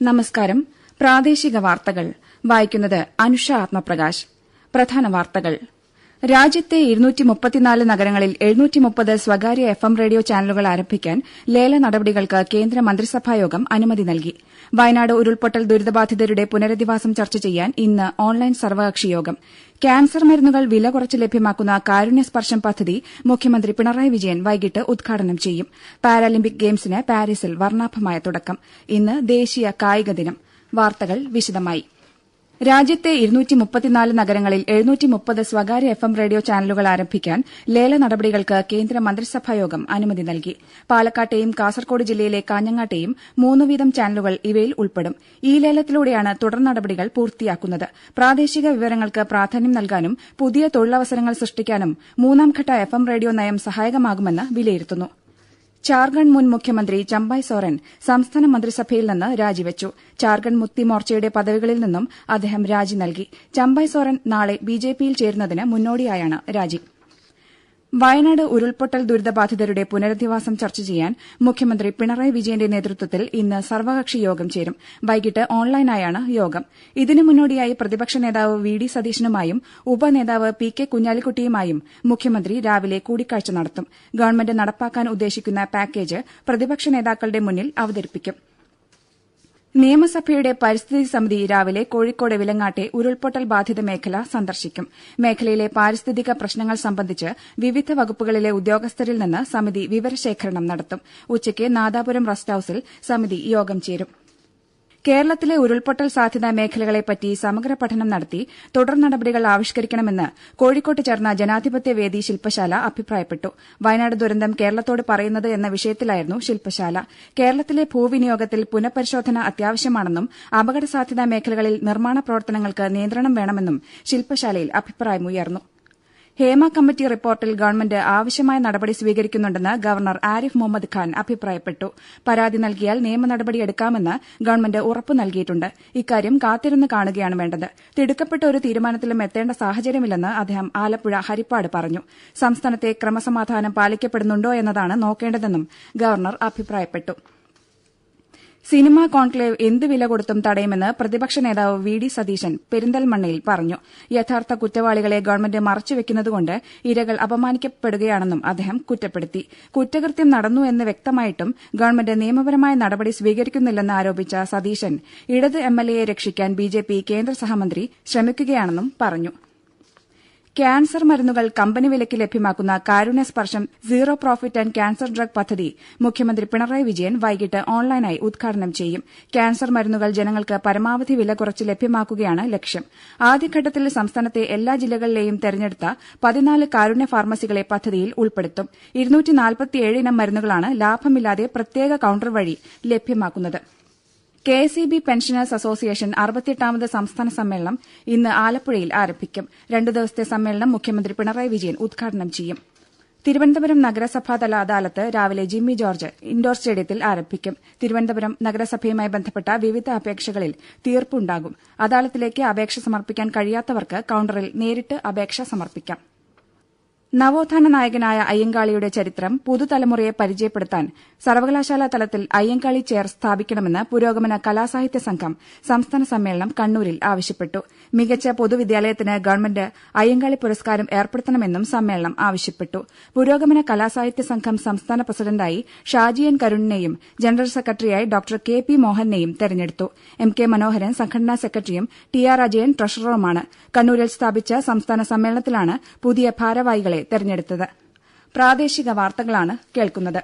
നമസ്കാരം. പ്രാദേശിക വാർത്തകൾ. വായിക്കുന്നത് അനുഷ ആത്മപ്രകാശ്. പ്രധാന വാർത്തകൾ. രാജ്യത്തെ നഗരങ്ങളിൽ സ്വകാര്യ എഫ് എം റേഡിയോ ചാനലുകൾ ആരംഭിക്കാൻ ലേല നടപടികൾക്ക് കേന്ദ്ര മന്ത്രിസഭായോഗം അനുമതി നൽകി. വയനാട് ഉരുൾപൊട്ടൽ ദുരിതബാധിതരുടെ പുനരധിവാസം ചർച്ച ചെയ്യാൻ ഇന്ന് ഓൺലൈൻ സർവകക്ഷി യോഗം ക്യാൻസർ മരുന്നുകൾ വില കുറച്ച് ലഭ്യമാക്കുന്ന കാരുണ്യ സ്പർശം പദ്ധതി മുഖ്യമന്ത്രി പിണറായി വിജയൻ വൈകിട്ട് ഉദ്ഘാടനം ചെയ്യും. പാരാലിമ്പിക് ഗെയിംസിന് പാരീസിൽ വർണാഭമായ തുടക്കം. ഇന്ന് ദേശീയ കായിക ദിനം. വാർത്തകൾ വിശദമായി. രാജ്യത്തെ നഗരങ്ങളിൽ സ്വകാര്യ എഫ് എം റേഡിയോ ചാനലുകൾ ആരംഭിക്കാൻ ലേല നടപടികൾക്ക് കേന്ദ്ര മന്ത്രിസഭായോഗം അനുമതി നൽകി. പാലക്കാട്ടെയും കാസർകോട് ജില്ലയിലെ കാഞ്ഞങ്ങാട്ടെയും മൂന്ന് വീതം ചാനലുകൾ ഇവയിൽ ഉൾപ്പെടും. ഈ ലേലത്തിലൂടെയാണ് തുടർ നടപടികൾ പൂർത്തിയാക്കുന്നത്. പ്രാദേശിക വിവരങ്ങൾക്ക് പ്രാധാന്യം നൽകാനും പുതിയ തൊഴിലവസരങ്ങൾ സൃഷ്ടിക്കാനും മൂന്നാംഘട്ട എഫ് എം റേഡിയോ നയം സഹായകമാകുമെന്ന് വിലയിരുത്തുന്നു. ജാർഖണ്ഡ് മുൻ മുഖ്യമന്ത്രി ചമ്പായ് സോറൻ സംസ്ഥാന മന്ത്രിസഭയിൽ നിന്ന് രാജിവച്ചു. ജാർഖണ്ഡ് മുക്തി മോർച്ചയുടെ പദവികളിൽ നിന്നും അദ്ദേഹം രാജി നൽകി. ചമ്പായ് സോറൻ നാളെ ബിജെപിയിൽ ചേരുന്നതിന് മുന്നോടിയായാണ് രാജി. വയനാട് ഉരുൾപൊട്ടൽ ദുരിതബാധിതരുടെ പുനരധിവാസം ചർച്ച ചെയ്യാൻ മുഖ്യമന്ത്രി പിണറായി വിജയന്റെ നേതൃത്വത്തിൽ ഇന്ന് സർവകക്ഷി യോഗം ചേരും. വൈകിട്ട് ഓൺലൈനായാണ് യോഗം. ഇതിനു മുന്നോടിയായി പ്രതിപക്ഷ നേതാവ് വി ഡി സതീശനുമായും ഉപനേതാവ് പി കെ കുഞ്ഞാലിക്കുട്ടിയുമായും മുഖ്യമന്ത്രി രാവിലെ കൂടിക്കാഴ്ച നടത്തും. ഗവൺമെന്റ് നടപ്പാക്കാൻ ഉദ്ദേശിക്കുന്ന പാക്കേജ് പ്രതിപക്ഷ നേതാക്കളുടെ മുന്നിൽ അവതരിപ്പിക്കും. നിയമസഭയുടെ പരിസ്ഥിതി സമിതി രാവിലെ കോഴിക്കോട് വിലങ്ങാട്ടെ ഉരുൾപൊട്ടൽ ബാധിത മേഖല സന്ദർശിക്കും. മേഖലയിലെ പാരിസ്ഥിതിക പ്രശ്നങ്ങൾ സംബന്ധിച്ച് വിവിധ വകുപ്പുകളിലെ ഉദ്യോഗസ്ഥരിൽ നിന്ന് സമിതി വിവരശേഖരണം നടത്തും. ഉച്ചയ്ക്ക് നാദാപുരം റസ്റ്റ് ഹൌസിൽ സമിതി യോഗം ചേരും. കേരളത്തിലെ ഉരുൾപൊട്ടൽ സാധ്യതാ മേഖലകളെപ്പറ്റി സമഗ്ര പഠനം നടത്തി തുടർ നടപടികൾ ആവിഷ്കരിക്കണമെന്ന് കോഴിക്കോട്ട് ചേർന്ന ജനാധിപത്യ വേദി ശില്പശാല അഭിപ്രായപ്പെട്ടു. വയനാട് ദുരന്തം കേരളത്തോട് പറയുന്നത് എന്ന വിഷയത്തിലായിരുന്നു ശില്പശാല. കേരളത്തിലെ ഭൂവിനിയോഗത്തിൽ പുനഃപരിശോധന അത്യാവശ്യമാണെന്നും അപകട സാധ്യതാ മേഖലകളിൽ നിർമ്മാണ പ്രവർത്തനങ്ങൾക്ക് നിയന്ത്രണം വേണമെന്നും ശില്പശാലയിൽ അഭിപ്രായമുയർന്നു. ഹേമ കമ്മിറ്റി റിപ്പോർട്ടിൽ ഗവൺമെന്റ് ആവശ്യമായ നടപടി സ്വീകരിക്കുന്നുണ്ടെന്ന് ഗവർണർ ആരിഫ് മുഹമ്മദ് ഖാൻ അഭിപ്രായപ്പെട്ടു. പരാതി നൽകിയാൽ നിയമ നടപടിയെടുക്കാമെന്ന് ഗവൺമെന്റ് ഉറപ്പു നൽകിയിട്ടുണ്ട്. ഇക്കാര്യം കാത്തിരുന്ന് കാണുകയാണ് വേണ്ടത്. തിടുക്കപ്പെട്ട ഒരു തീരുമാനത്തിലും എത്തേണ്ട സാഹചര്യമില്ലെന്ന് അദ്ദേഹം ആലപ്പുഴ ഹരിപ്പാട് പറഞ്ഞു. സംസ്ഥാനത്തെ ക്രമസമാധാനം പാലിക്കപ്പെടുന്നുണ്ടോ എന്നതാണ് നോക്കേണ്ടതെന്നും ഗവർണർ അഭിപ്രായപ്പെട്ടു. സിനിമാ കോൺക്ലേവ് എന്ത് വില കൊടുത്തും തടയുമെന്ന് പ്രതിപക്ഷ നേതാവ് വി ഡി സതീശൻ പെരിന്തൽമണ്ണയിൽ പറഞ്ഞു. യഥാർത്ഥ കുറ്റവാളികളെ ഗവൺമെന്റ് മറച്ചുവെക്കുന്നതുകൊണ്ട് ഇരകൾ അപമാനിക്കപ്പെടുകയാണെന്നും അദ്ദേഹം കുറ്റപ്പെടുത്തി. കുറ്റകൃത്യം നടന്നു എന്ന് വ്യക്തമായിട്ടും ഗവൺമെന്റ് നിയമപരമായ നടപടി സ്വീകരിക്കുന്നില്ലെന്ന് ആരോപിച്ച സതീശൻ ഇടത് എംഎൽഎയെ രക്ഷിക്കാൻ ബിജെപി കേന്ദ്ര സഹമന്ത്രി ശ്രമിക്കുകയാണെന്നും പറഞ്ഞു. ക്യാൻസർ മരുന്നുകൾ കമ്പനി വിലയ്ക്ക് ലഭ്യമാക്കുന്ന Karunya Sparsham zero profit and cancer drug പദ്ധതി മുഖ്യമന്ത്രി പിണറായി വിജയൻ വൈകിട്ട് ഓൺലൈനായി ഉദ്ഘാടനം ചെയ്യും. ക്യാൻസർ മരുന്നുകൾ ജനങ്ങൾക്ക് പരമാവധി വില കുറച്ച് ലഭ്യമാക്കുകയാണ് ലക്ഷ്യം. ആദ്യഘട്ടത്തിൽ സംസ്ഥാനത്തെ എല്ലാ ജില്ലകളിലെയും തെരഞ്ഞെടുത്ത പതിനാല് കാരുണ്യ ഫാർമസികളെ പദ്ധതിയിൽ ഉൾപ്പെടുത്തും. ഇനം മരുന്നുകളാണ് ലാഭമില്ലാതെ പ്രത്യേക കൌണ്ടർ വഴി ലഭ്യമാക്കുന്നത്. K S E B pensioners association അറുപത്തിയെട്ടാമത് സംസ്ഥാന സമ്മേളനം ഇന്ന് ആലപ്പുഴയിൽ ആരംഭിക്കും. രണ്ടു ദിവസത്തെ സമ്മേളനം മുഖ്യമന്ത്രി പിണറായി വിജയൻ ഉദ്ഘാടനം ചെയ്യും. തിരുവനന്തപുരം നഗരസഭാതല അദാലത്ത് രാവിലെ ജിമ്മി ജോർജ് ഇൻഡോർ സ്റ്റേഡിയത്തിൽ ആരംഭിക്കും. തിരുവനന്തപുരം നഗരസഭയുമായി ബന്ധപ്പെട്ട വിവിധ അപേക്ഷകളിൽ തീർപ്പുണ്ടാകും. അദാലത്തിലേക്ക് അപേക്ഷ സമർപ്പിക്കാൻ കഴിയാത്തവർക്ക് കൌണ്ടറിൽ നേരിട്ട് അപേക്ഷ സമർപ്പിക്കാം. നവോത്ഥാന നായകനായ അയ്യങ്കാളിയുടെ ചരിത്രം പുതുതലമുറയെ പരിചയപ്പെടുത്താൻ സർവകലാശാല തലത്തിൽ അയ്യങ്കാളി ചെയർ സ്ഥാപിക്കണമെന്ന് പുരോഗമന കലാസാഹിത്യ സംഘം സംസ്ഥാന സമ്മേളനം കണ്ണൂരിൽ ആവശ്യപ്പെട്ടു. മികച്ച പൊതുവിദ്യാലയത്തിന് ഗവൺമെന്റ് അയ്യങ്കാളി പുരസ്കാരം ഏർപ്പെടുത്തണമെന്നും സമ്മേളനം ആവശ്യപ്പെട്ടു. പുരോഗമന കലാസാഹിത്യ സംഘം സംസ്ഥാന പ്രസിഡന്റായി ഷാജിയൻ കരുണിനെയും ജനറൽ സെക്രട്ടറിയായി ഡോക്ടർ കെ പി മോഹനെയും തെരഞ്ഞെടുത്തു. എം കെ മനോഹരൻ സംഘടനാ സെക്രട്ടറിയും ടി ആർ അജയൻ ട്രഷററുമാണ്. കണ്ണൂരിൽ സ്ഥാപിച്ച സംസ്ഥാന സമ്മേളനത്തിലാണ് പുതിയ ഭാരവാഹികളെ തെരഞ്ഞെടുത്തത്. പ്രാദേശിക വാർത്തകളാണ് കേൾക്കുന്നത്.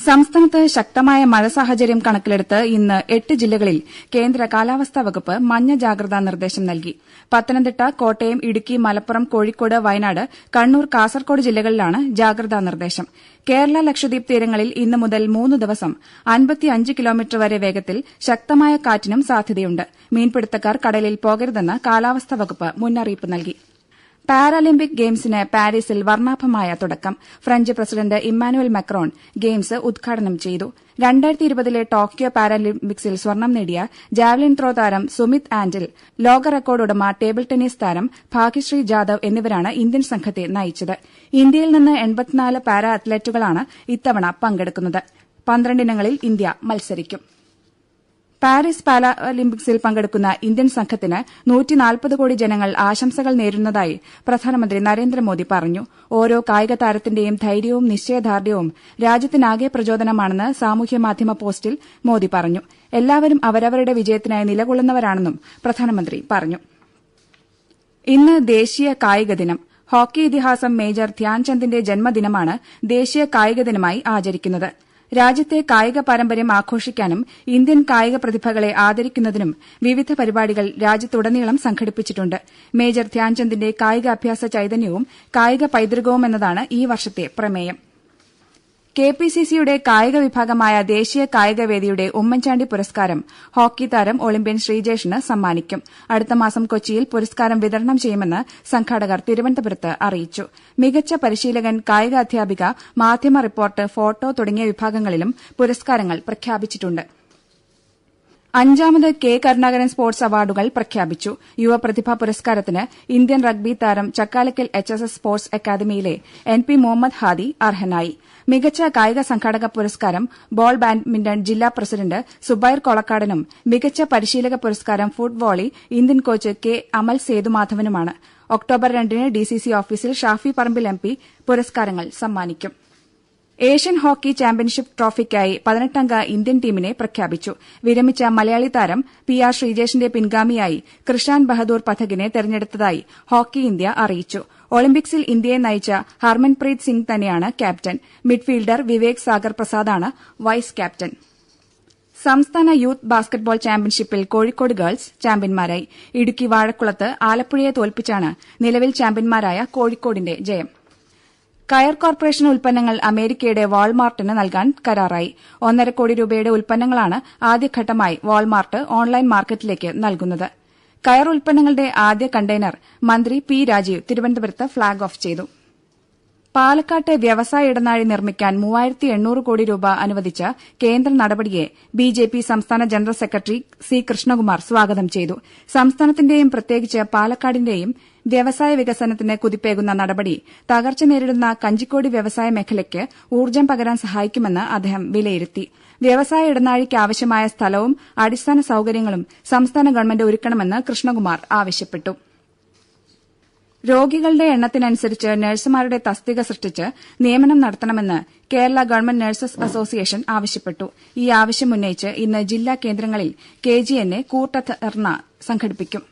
സംസ്ഥാനത്ത് ശക്തമായ മഴ സാഹചര്യം കണക്കിലെടുത്ത് ഇന്ന് എട്ട് ജില്ലകളിൽ കേന്ദ്ര കാലാവസ്ഥാ വകുപ്പ് മഞ്ഞ ജാഗ്രതാ നിർദ്ദേശം നൽകി. പത്തനംതിട്ട കോട്ടയം ഇടുക്കി മലപ്പുറം കോഴിക്കോട് വയനാട് കണ്ണൂർ കാസർകോട് ജില്ലകളിലാണ് ജാഗ്രതാ നിർദ്ദേശം. കേരള ലക്ഷദ്വീപ് തീരങ്ങളിൽ ഇന്ന് മുതൽ മൂന്ന് ദിവസം അൻപത്തിയഞ്ച് കിലോമീറ്റർ വരെ വേഗത്തിൽ ശക്തമായ കാറ്റിനും സാധ്യതയുണ്ട്. മീൻപിടുത്തക്കാർ കടലിൽ പോകരുതെന്ന് കാലാവസ്ഥാ വകുപ്പ് മുന്നറിയിപ്പ് നൽകി. പാരാലിമ്പിക് ഗെയിംസിന് പാരീസിൽ വർണാഭമായ തുടക്കം. French president Emmanuel Macron games ഉദ്ഘാടനം ചെയ്തു. ടോക്കിയോ പാരാലിമ്പിക്സിൽ സ്വർണം നേടിയ ജാവലിൻ ത്രോ താരം സുമിത് ആന്റിൽ ലോക റെക്കോർഡ് ഉടമ ടേബിൾ ടെന്നീസ് താരം ഭാഗ്യശ്രീ ജാദവ് എന്നിവരാണ് ഇന്ത്യൻ സംഘത്തെ നയിച്ചത്. ഇന്ത്യയിൽ നിന്ന് എൺപത്തിനാല് പാരാ അത്ലറ്റുകളാണ് ഇത്തവണ പങ്കെടുക്കുന്നത്. പന്ത്രണ്ടിനങ്ങളിൽ ഇന്ത്യ മത്സരിക്കും. പാരീസ് പാരാലിമ്പിക്സിൽ പങ്കെടുക്കുന്ന ഇന്ത്യൻ സംഘത്തിന് കോടി ജനങ്ങൾ ആശംസകൾ നേരുന്നതായി പ്രധാനമന്ത്രി നരേന്ദ്രമോദി പറഞ്ഞു. ഓരോ കായിക താരത്തിന്റെയും ധൈര്യവും നിശ്ചയദാർഢ്യവും രാജ്യത്തിനാകെ പ്രചോദനമാണെന്ന് സാമൂഹ്യമാധ്യമ പോസ്റ്റിൽ മോദി പറഞ്ഞു. എല്ലാവരും അവരവരുടെ വിജയത്തിനായി നിലകൊള്ളുന്നവരാണെന്നും പ്രധാനമന്ത്രി പറഞ്ഞു. ഇന്ന് ദേശീയ കായിക ദിനം. ഹോക്കി ഇതിഹാസം മേജർ ധ്യാൻചന്ദിന്റെ ജന്മദിനമാണ് ദേശീയ കായിക ദിനമായി ആചരിക്കുന്നത്. രാജ്യത്തെ കായിക പാരമ്പര്യം ആഘോഷിക്കാനും ഇന്ത്യൻ കായിക പ്രതിഭകളെ ആദരിക്കുന്നതിനും വിവിധ പരിപാടികൾ രാജ്യത്തുടനീളം സംഘടിപ്പിച്ചിട്ടുണ്ട്. മേജർ ധ്യാൻചന്ദിന്റെ കായികാഭ്യാസ ചൈതന്യവും കായിക പൈതൃകവുമെന്നതാണ് ഈ വർഷത്തെ പ്രമേയം. കെ പി സി സിയുടെ കായിക വിഭാഗമായ ദേശീയ കായികവേദിയുടെ ഉമ്മൻചാണ്ടി പുരസ്കാരം ഹോക്കി താരം ഒളിമ്പ്യൻ ശ്രീജേഷിന് സമ്മാനിക്കും. അടുത്ത മാസം കൊച്ചിയിൽ പുരസ്കാരം വിതരണം ചെയ്യുമെന്ന് സംഘാടകർ തിരുവനന്തപുരത്ത് അറിയിച്ചു. മികച്ച പരിശീലകൻ കായിക അധ്യാപിക മാധ്യമ റിപ്പോർട്ട് ഫോട്ടോ തുടങ്ങിയ വിഭാഗങ്ങളിലും പുരസ്കാരങ്ങൾ പ്രഖ്യാപിച്ചിട്ടുണ്ട്. അഞ്ചാമത് കെ കരുണാകരൻ സ്പോർട്സ് അവാർഡുകൾ പ്രഖ്യാപിച്ചു. യുവപ്രതിഭാ പുരസ്കാരത്തിന് ഇന്ത്യൻ റഗ്ബി താരം Chakkalakkal H S S sports അക്കാദമിയിലെ N P Muhammad Hadi അർഹനായി. മികച്ച കായിക സംഘാടക പുരസ്കാരം ബോൾ ബാഡ്മിന്റൺ ജില്ലാ പ്രസിഡന്റ് സുബൈർ കൊളക്കാടനും മികച്ച പരിശീലക പുരസ്കാരം ഫുട്ബോളി ഇന്ത്യൻ കോച്ച് കെ അമൽ സേതുമാധവനുമാണ്. ഒക്ടോബർ രണ്ടിന് ഡിസിസി ഓഫീസിൽ ഷാഫി പറമ്പിൽ എം പി പുരസ്കാരങ്ങൾ സമ്മാനിക്കും. ഏഷ്യൻ ഹോക്കി ചാമ്പ്യൻഷിപ്പ് ട്രോഫിക്കായി പതിനെട്ടംഗ ഇന്ത്യൻ ടീമിനെ പ്രഖ്യാപിച്ചു. വിരമിച്ച മലയാളി താരം പി ആർ ശ്രീജേഷിന്റെ പിൻഗാമിയായി കൃഷാൻ ബഹദൂർ പഥകിനെ തെരഞ്ഞെടുത്തതായി ഹോക്കി ഇന്ത്യ അറിയിച്ചു. ഒളിമ്പിക്സിൽ ഇന്ത്യയെ നയിച്ച ഹർമൻപ്രീത് സിംഗ് തന്നെയാണ് ക്യാപ്റ്റൻ. മിഡ്ഫീൽഡർ വിവേക് സാഗർ പ്രസാദാണ് വൈസ് ക്യാപ്റ്റൻ. സംസ്ഥാന യൂത്ത് ബാസ്ക്കറ്റ്ബോൾ ചാമ്പ്യൻഷിപ്പിൽ കോഴിക്കോട് ഗേൾസ് ചാമ്പ്യൻമാരായി ഇടുക്കി വാഴക്കുളത്ത് ആലപ്പുഴയെ തോൽപ്പിച്ചാണ് നിലവിൽ ചാമ്പ്യൻമാരായ കോഴിക്കോടിന്റെ ജയം. കയർ കോർപ്പറേഷൻ ഉൽപ്പന്നങ്ങൾ അമേരിക്കയുടെ വാൾമാർട്ടിന് നൽകാൻ കരാറായി. ഒന്നര കോടി രൂപയുടെ ഉൽപ്പന്നങ്ങളാണ് ആദ്യഘട്ടമായി വാൾമാർട്ട് ഓൺലൈൻ മാർക്കറ്റിലേക്ക് നൽകുന്നത്. കയർ ഉൽപ്പന്നങ്ങളുടെ ആദ്യ കണ്ടെയ്നർ മന്ത്രി പി രാജീവ് തിരുവനന്തപുരത്ത് ഫ്ളാഗ് ഓഫ് ചെയ്തു. പാലക്കാട്ടെ വ്യവസായ ഇടനാഴി നിർമ്മിക്കാൻ മൂവായിരത്തി എണ്ണൂറ് കോടി രൂപ അനുവദിച്ച കേന്ദ്ര നടപടിയെ ബിജെപി സംസ്ഥാന ജനറൽ സെക്രട്ടറി സി കൃഷ്ണകുമാർ സ്വാഗതം ചെയ്തു. സംസ്ഥാനത്തിന്റെയും പ്രത്യേകിച്ച് പാലക്കാടിന്റെയും വ്യവസായ വികസനത്തിന് കുതിപ്പേകുന്ന നടപടി തകർച്ച നേരിടുന്ന കഞ്ചിക്കോട് വ്യവസായ മേഖലയ്ക്ക് ഊർജം പകരാൻ സഹായിക്കുമെന്ന് അദ്ദേഹം വിലയിരുത്തി. വ്യവസായ ഇടനാഴിക്ക് ആവശ്യമായ സ്ഥലവും അടിസ്ഥാന സൌകര്യങ്ങളും സംസ്ഥാന ഗവൺമെന്റ് ഒരുക്കണമെന്ന് കൃഷ്ണകുമാർ ആവശ്യപ്പെട്ടു. രോഗികളുടെ എണ്ണത്തിനനുസരിച്ച് നഴ്സുമാരുടെ തസ്തിക സൃഷ്ടിച്ച് നിയമനം നടത്തണമെന്ന് കേരള ഗവൺമെന്റ് നഴ്സസ് അസോസിയേഷൻ ആവശ്യപ്പെട്ടു. ഈ ആവശ്യം ഉന്നയിച്ച് ഇന്ന് ജില്ലാ കേന്ദ്രങ്ങളിൽ കെ ജി എന്നെ കൂട്ടധർണ സംഘടിപ്പിക്കും.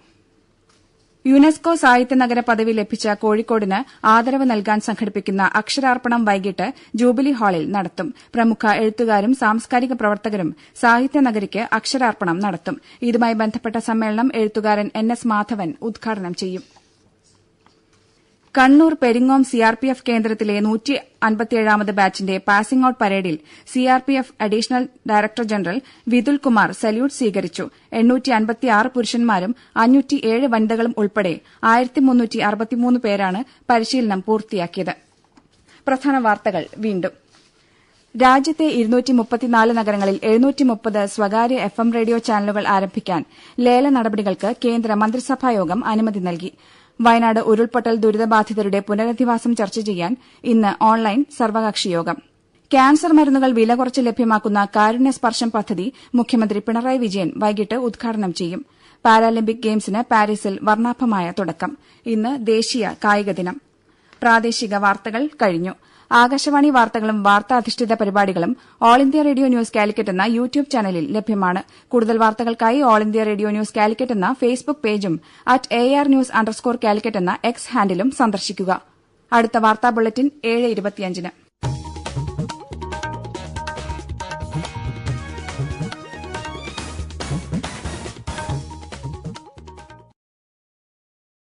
യുനെസ്കോ സാഹിത്യ നഗര പദവി ലഭിച്ച കോഴിക്കോടിന് ആദരവ് നൽകാൻ സംഘടിപ്പിക്കുന്ന അക്ഷരാർപ്പണം വൈകിട്ട് ജൂബിലി ഹാളിൽ നടത്തും. പ്രമുഖ എഴുത്തുകാരും സാംസ്കാരിക പ്രവർത്തകരും സാഹിത്യ നഗരിക്ക് അക്ഷരാർപ്പണം നടത്തും. ഇതുമായി ബന്ധപ്പെട്ട സമ്മേളനം എഴുത്തുകാരൻ എൻ എസ് മാധവൻ ഉദ്ഘാടനം ചെയ്യും. കണ്ണൂർ പെരിങ്ങോം സിആർപിഎഫ് കേന്ദ്രത്തിലെ ബാച്ചിന്റെ പാസിംഗ് ഔട്ട് പരേഡിൽ CRPF additional director general Vithul Kumar salute സ്വീകരിച്ചു. പുരുഷന്മാരും വനിതകളും ഉൾപ്പെടെ പേരാണ് പരിശീലനം പൂർത്തിയാക്കിയത്. രാജ്യത്തെ നഗരങ്ങളിൽ സ്വകാര്യ എഫ് എം റേഡിയോ ചാനലുകൾ ആരംഭിക്കാൻ ലേല നടപടികൾക്ക് കേന്ദ്ര മന്ത്രിസഭായോഗം അനുമതി നൽകി. വയനാട് ഉരുൾപൊട്ടൽ ദുരിതബാധിതരുടെ പുനരധിവാസം ചർച്ച ചെയ്യാൻ ഇന്ന് ഓൺലൈൻ സർവകക്ഷിയോഗം ക്യാൻസർ മരുന്നുകൾ വില കുറച്ച് ലഭ്യമാക്കുന്ന കാരുണ്യ സ്പർശം പദ്ധതി മുഖ്യമന്ത്രി പിണറായി വിജയൻ വൈകിട്ട് ഉദ്ഘാടനം ചെയ്യും. പാരാലിമ്പിക് ഗെയിംസിന് പാരീസിൽ വർണാഭമായ തുടക്കം. ഇന്ന് ദേശീയ കായിക ആകാശവാണി വാർത്തകളും വാർത്താധിഷ്ഠിത പരിപാടികളും all India radio news Calicut എന്ന യൂട്യൂബ് ചാനലിൽ ലഭ്യമാണ്. കൂടുതൽ വാർത്തകൾക്കായി all India radio news Calicut എന്ന ഫേസ്ബുക്ക് പേജും at A R news underscore Calicut എന്ന എക്സ് ഹാൻഡിലും സന്ദർശിക്കുക.